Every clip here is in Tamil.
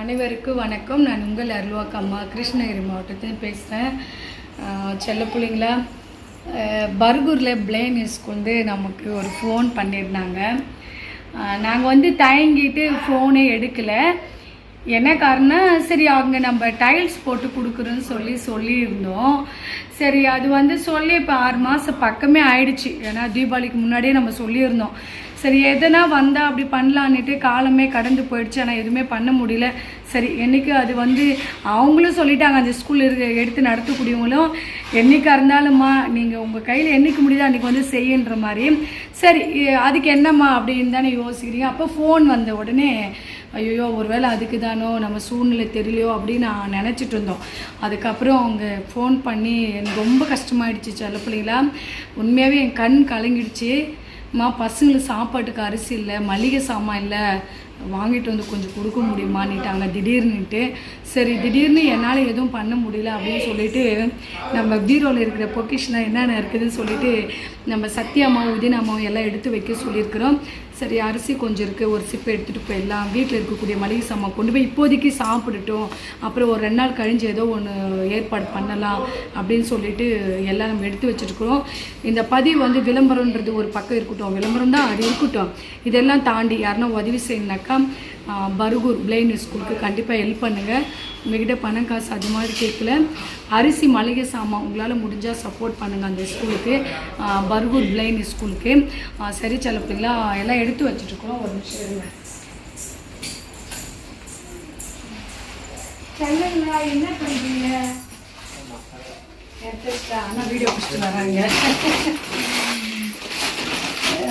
அனைவருக்கும் வணக்கம். நான் உங்கள் அருள்வாக்கு அம்மா. கிருஷ்ணகிரி மாவட்டத்தில் பேசுகிறேன் செல்ல பிள்ளைங்களா? பர்கூரில் பிளேன் வந்து நமக்கு ஒரு ஃபோன் பண்ணியிருந்தாங்க நாங்கள் வந்து தயங்கிட்டு ஃபோனே எடுக்கலை. என்ன காரணம் சரி அங்கே நம்ம டைல்ஸ் போட்டு கொடுக்குறோன்னு சொல்லி சொல்லியிருந்தோம். சரி அது வந்து சொல்லி இப்போ ஆறு மாதம் பக்கமே ஆயிடுச்சு. ஏன்னா தீபாவளிக்கு முன்னாடியே நம்ம சொல்லியிருந்தோம். சரி எதனா வந்தால் அப்படி பண்ணலான்னுட்டு காலமே கடந்து போயிடுச்சு. ஆனால் எதுவுமே பண்ண முடியல. சரி என்னைக்கு அது வந்து அவங்களும் சொல்லிட்டாங்க அந்த ஸ்கூல் இருக்க எடுத்து நடத்தக்கூடியவங்களும் என்றைக்கா இருந்தாலும்மா நீங்கள் உங்கள் கையில் என்றைக்கு முடியுதோ அன்றைக்கி வந்து செய்யுன்ற மாதிரி. சரி அதுக்கு என்னம்மா அப்படின்னு தானே யோசிக்கிறீங்க. அப்போ ஃபோன் வந்த உடனே ஐயோ ஒருவேளை அதுக்கு தானோ நம்ம சூழ்நிலை தெரியலையோ அப்படின்னு நான் நினச்சிட்டு இருந்தோம். அதுக்கப்புறம் அவங்க ஃபோன் பண்ணி எனக்கு ரொம்ப கஷ்டமாயிடுச்சு சில பிள்ளைங்களா. உண்மையாகவே என் கண் கலங்கிடுச்சு. மா பசங்களுக்கு சாப்பாட்டுக்கு அரிசி இல்லை மளிகை சாமான் இல்லை வாங்கிட்டு வந்து கொஞ்சம் கொடுக்க முடியுமான்னுட்டாங்க. திடீர்னுட்டு சரி திடீர்னு என்னால் எதுவும் பண்ண முடியல அப்படின்னு சொல்லிட்டு நம்ம பீரோவில் இருக்கிற பொக்கிஷனாக என்னென்ன இருக்குதுன்னு சொல்லிட்டு நம்ம சத்யாமாவும் உதினாமாவும் எல்லாம் எடுத்து வைக்க சொல்லியிருக்கிறோம். சரி அரிசி கொஞ்சம் இருக்குது ஒரு சிப்பை எடுத்துகிட்டு போயிடலாம். வீட்டில் இருக்கக்கூடிய மளிகை சாமான் கொண்டு போய் இப்போதைக்கு சாப்பிடட்டும். அப்புறம் ஒரு ரெண்டு நாள் கழிஞ்சு ஏதோ ஒன்று ஏற்பாடு பண்ணலாம் அப்படின்னு சொல்லிட்டு எல்லாம் நம்ம எடுத்து வச்சுருக்குறோம். இந்த பதிவு வந்து விளம்பரன்றது ஒரு பக்கம் இருக்கட்டும். விளம்பரம் தான் அது இருக்கட்டும். இதெல்லாம் தாண்டி யாருன்னா உதவி செய்யணும் வணக்கம். பர்கூர் பிளைன் ஸ்கூலுக்கு கண்டிப்பாக ஹெல்ப் பண்ணுங்கள் உங்ககிட்ட பணம் காசு அது மாதிரி கேட்கல அரிசி மளிகை சாமான் உங்களால் முடிஞ்சால் சப்போர்ட் பண்ணுங்கள் அந்த ஸ்கூலுக்கு. பருகூர் பர்கூர் பிளைன் ஸ்கூலுக்கு. சரி சில பிள்ளைங்களா எல்லாம் எடுத்து வச்சுட்ருக்கோம் ஒரு நிமிஷம் இருங்க. செல்லுங்களா என்ன பண்ணுறீங்க ஆனால் வீடியோ பிடிச்சிட்டு வராங்க.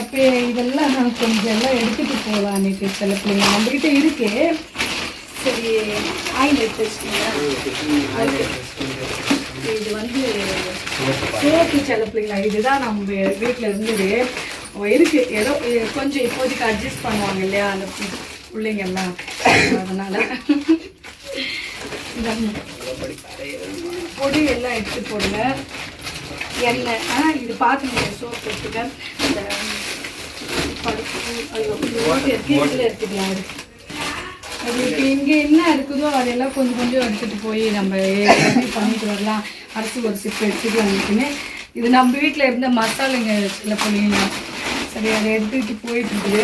அப்போ இதெல்லாம் நான் கொஞ்சம் எல்லாம் எடுத்துகிட்டு போகலாம் அன்றைக்கி சில பிள்ளைங்க நம்மக்கிட்ட இருக்கு. சரி ஆயில் எடுத்து வச்சுக்கோங்க இது வந்து சோப்பு சில பிள்ளைங்களா இதுதான் நம்ம வீட்டில் இருந்தது. இருக்கு. ஏதோ கொஞ்சம் இப்போதைக்கு அட்ஜஸ்ட் பண்ணுவாங்க இல்லையா? அந்த பிள்ளைங்க எல்லாம். அதனால. இந்த பொடி எல்லாம் எடுத்து போடுங்க. எண்ணெய். ஆ இது பார்த்துங்க சோப்பு எடுத்துக்க இந்த பருப்பு ஐயோ இங்கே என்ன இருக்குதோ அதெல்லாம் கொஞ்சம் கொஞ்சம் எடுத்துகிட்டு போய் நம்ம பண்ணிட்டு வரலாம் அரிசி ஒரு சிப்பு எடுத்துகிட்டு வந்துட்டுன்னு இது நம்ம வீட்டில் இருந்த மசாலைங்க சில பிள்ளைங்க சரி அதை எடுத்துக்கிட்டு போயிட்டுருக்குது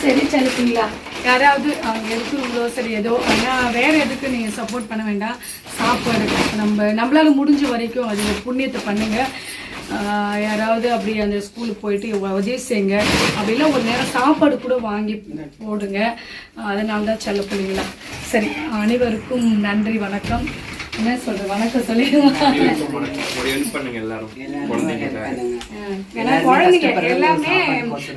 சரி செலுத்துங்களா யாராவது அவங்க இருக்கிறவங்களோ சரி ஏதோ ஆனால் வேறு எதுக்கு நீங்கள் சப்போர்ட் பண்ண வேண்டாம் சாப்பாடு நம்ம நம்மளால முடிஞ்ச வரைக்கும் அது புண்ணியத்தை பண்ணுங்கள் யாராவது அப்படி அந்த ஸ்கூலுக்கு போயிட்டு உதவி செய்யுங்க. அப்படிலாம் ஒரு நேரம் சாப்பாடு கூட வாங்கி போடுங்க. அதனால தான் செல்ல பிள்ளைங்களா சரி அனைவருக்கும் நன்றி வணக்கம். என்ன சொல்ற வணக்கம் குழந்தைங்க ஏன்னா குழந்தைங்க எல்லாமே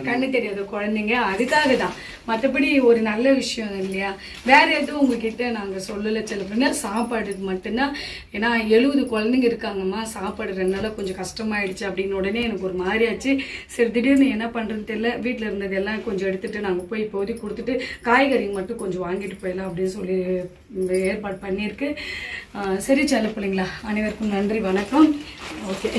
கண்ணு தெரியாத குழந்தைங்க அதுக்காக தான் மற்றபடி ஒரு நல்ல விஷயம் இல்லையா? வேற எதுவும் உங்ககிட்ட நாங்கள் சொல்லலை செல்லுன்னா சாப்பாடுக்கு மட்டும்தான். ஏன்னா எழுபது குழந்தைங்க இருக்காங்கம்மா. சாப்பாடு ரெண்டு நாளாக கொஞ்சம் கஷ்டமாயிடுச்சு அப்படின்னு உடனே எனக்கு ஒரு மாதிரி ஆச்சு சரி திடீர்னு என்ன பண்ணுறதுன்னு தெரியல. வீட்டில் இருந்தது எல்லாம் கொஞ்சம் எடுத்துட்டு நாங்கள் போய் இப்போதைக்கு கொடுத்துட்டு காய்கறி மட்டும் கொஞ்சம் வாங்கிட்டு போயிடலாம் அப்படின்னு சொல்லி இந்த ஏற்பாடு பண்ணியிருக்கு. சரி செல்ல பிள்ளைங்களா அனைவருக்கும் நன்றி வணக்கம். ஓகே.